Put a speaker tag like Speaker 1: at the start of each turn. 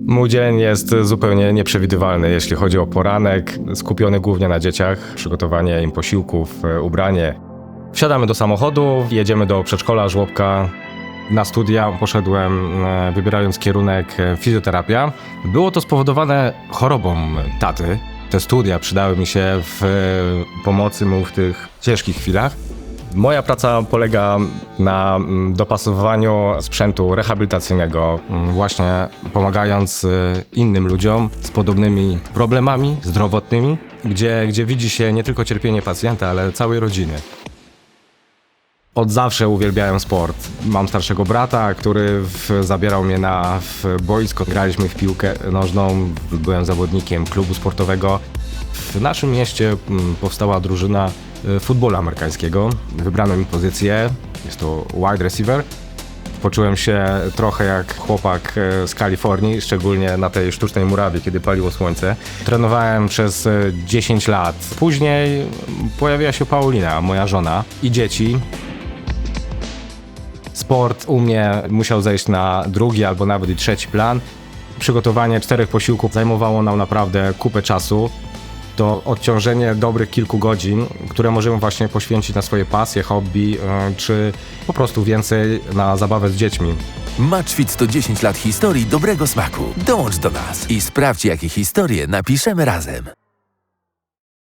Speaker 1: Mój dzień jest zupełnie nieprzewidywalny, jeśli chodzi o poranek, skupiony głównie na dzieciach, przygotowanie im posiłków, e, ubranie. Wsiadamy do samochodu, jedziemy do przedszkola, żłobka. Na studia poszedłem, e, wybierając kierunek e, fizjoterapia. Było to spowodowane chorobą taty. Te studia przydały mi się w pomocy mu w tych ciężkich chwilach. Moja praca polega na mm, dopasowywaniu sprzętu rehabilitacyjnego, mm, właśnie pomagając y, innym ludziom z podobnymi problemami zdrowotnymi, gdzie, gdzie widzi się nie tylko cierpienie pacjenta, ale całej rodziny. Od zawsze uwielbiałem sport. Mam starszego brata, który w, zabierał mnie na w boisko. Graliśmy w piłkę nożną, byłem zawodnikiem klubu sportowego. W naszym mieście mm, powstała drużyna futbolu amerykańskiego. Wybrano mi pozycję, jest to wide receiver. Poczułem się trochę jak chłopak e, z Kalifornii, szczególnie na tej sztucznej murawie, kiedy paliło słońce. Trenowałem przez e, 10 lat. Później pojawiła się Paulina, moja żona i dzieci. Sport u mnie musiał zejść na drugi albo nawet i trzeci plan. Przygotowanie czterech posiłków zajmowało nam naprawdę kupę czasu. To odciążenie dobrych kilku godzin, które możemy właśnie poświęcić na swoje pasje, hobby, e, czy po prostu więcej na zabawę z dziećmi.
Speaker 2: Matchfit to 10 lat historii dobrego smaku. Dołącz do nas i sprawdź, jakie historie napiszemy razem.